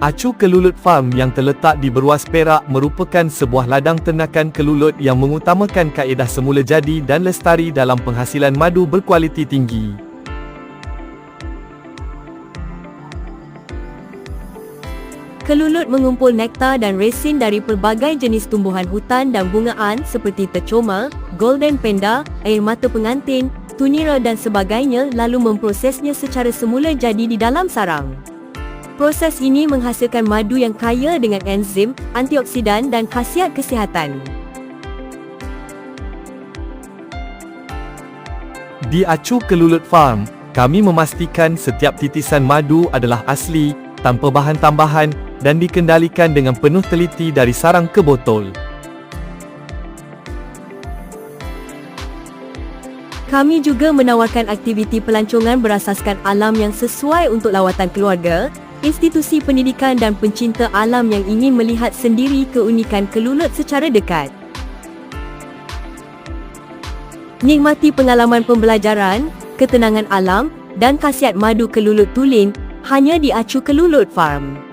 Acu Kelulut Farm yang terletak di Beruas Perak merupakan sebuah ladang ternakan kelulut yang mengutamakan kaedah semula jadi dan lestari dalam penghasilan madu berkualiti tinggi. Kelulut mengumpul nektar dan resin dari pelbagai jenis tumbuhan hutan dan bungaan seperti tercoma, golden panda, air mata pengantin, tunira dan sebagainya lalu memprosesnya secara semula jadi di dalam sarang. Proses ini menghasilkan madu yang kaya dengan enzim, antioksidan dan khasiat kesihatan. Di Acu Kelulut Farm, kami memastikan setiap titisan madu adalah asli, tanpa bahan tambahan dan dikendalikan dengan penuh teliti dari sarang ke botol. Kami juga menawarkan aktiviti pelancongan berasaskan alam yang sesuai untuk lawatan keluarga, institusi pendidikan dan pencinta alam yang ingin melihat sendiri keunikan kelulut secara dekat. Nikmati pengalaman pembelajaran, ketenangan alam dan khasiat madu kelulut tulin hanya di Acu Kelulut Farm.